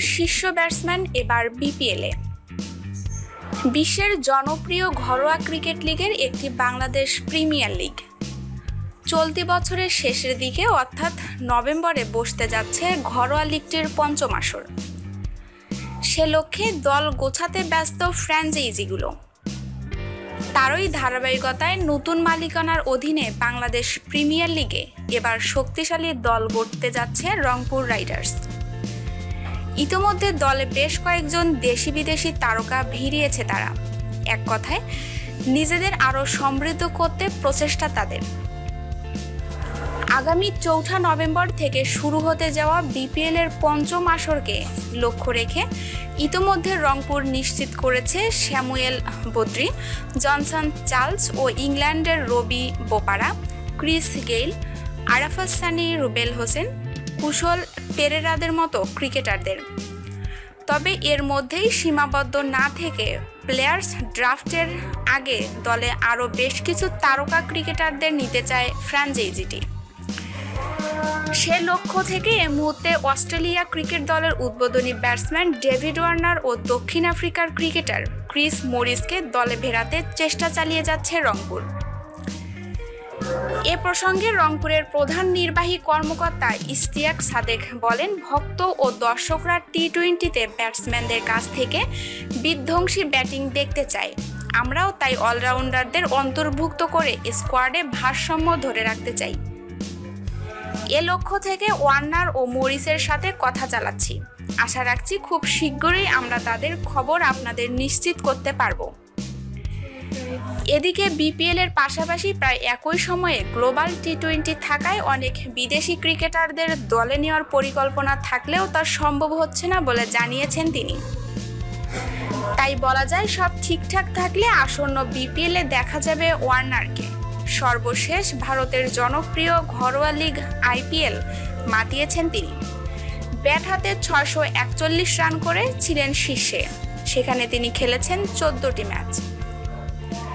শীর্ষ ব্যাটসম্যান এবার বিপিএলে বিশ্বের জনপ্রিয় ঘরোয়া ক্রিকেট লিগের একটি বাংলাদেশ প্রিমিয়ার লিগ। চলতি বছরের শেষের দিকে অর্থাৎ নভেম্বরে বসতে যাচ্ছে ঘরোয়া লিগটির পঞ্চম আসর। সে লক্ষ্যে দল গোছাতে ব্যস্ত ফ্র্যাঞ্চাইজিগুলো। তারই ধারাবাহিকতায় নতুন মালিকানার অধীনে বাংলাদেশ প্রিমিয়ার লিগে এবার শক্তিশালী দল গড়তে যাচ্ছে রংপুর রাইডার্স। ইতোমধ্যে দলে বেশ কয়েকজন দেশি বিদেশি তারকা ভিড়িয়েছে তারা। এক কথায়, নিজেদের আরও সমৃদ্ধ করতে প্রচেষ্টা তাদের। আগামী চৌঠা নভেম্বর থেকে শুরু হতে যাওয়া বিপিএল এর পঞ্চম আসরকে লক্ষ্য রেখে ইতোমধ্যে রংপুর নিশ্চিত করেছে শ্যামুয়েল বদ্রি, জনসন চার্লস ও ইংল্যান্ডের রবি বোপারা, ক্রিস গেইল, আরাফাত সানি, রুবেল হোসেন কুশল পেরেরাদের মতো ক্রিকেটারদের। তবে এর মধ্যেই সীমাবদ্ধ না থেকে প্লেয়ার্স ড্রাফটের আগে দলে আরও বেশ কিছু তারকা ক্রিকেটারদের নিতে চায় ফ্র্যাঞ্চাইজিটি। সে লক্ষ্য থেকে এ মুহূর্তে অস্ট্রেলিয়া ক্রিকেট দলের উদ্বোধনী ব্যাটসম্যান ডেভিড ওয়ার্নার ও দক্ষিণ আফ্রিকার ক্রিকেটার ক্রিস মরিসকে দলে ফেরাতে চেষ্টা চালিয়ে যাচ্ছে রংপুর। এ প্রসঙ্গে রংপুরের প্রধান নির্বাহী কর্মকর্তা ইস্তিয়াক সাদেক বলেন, ভক্ত ও দর্শকরা টি টোয়েন্টিতে ব্যাটসম্যানদের কাছ থেকে বিধ্বংসী ব্যাটিং দেখতে চায়। আমরাও তাই অলরাউন্ডারদের অন্তর্ভুক্ত করে স্কোয়াডে ভারসাম্য ধরে রাখতে চাই। এ লক্ষ্য থেকে ওয়ার্নার ও মরিসের সাথে কথা চালাচ্ছি। আশা রাখছি খুব শীঘ্রই আমরা তাদের খবর আপনাদের নিশ্চিত করতে পারব। এদিকে বিপিএল এর পাশাপাশি প্রায় একই সময়ে গ্লোবাল টি টোয়েন্টি থাকায় অনেক বিদেশি ক্রিকেটারদের দলে নেওয়ার পরিকল্পনা থাকলেও তা সম্ভব হচ্ছে না বলে জানিয়েছেন তিনি। তাই বলা যায় সব ঠিকঠাক থাকলে আসন্ন বিপিএল দেখা যাবে ওয়ার্নারকে। সর্বশেষ ভারতের জনপ্রিয় ঘরোয়া লিগ আইপিএল মাতিয়েছেন তিনি। ব্যাট হাতে ছয়শো একচল্লিশ রান করে ছিলেন শীর্ষে। সেখানে তিনি খেলেছেন চোদ্দটি ম্যাচ।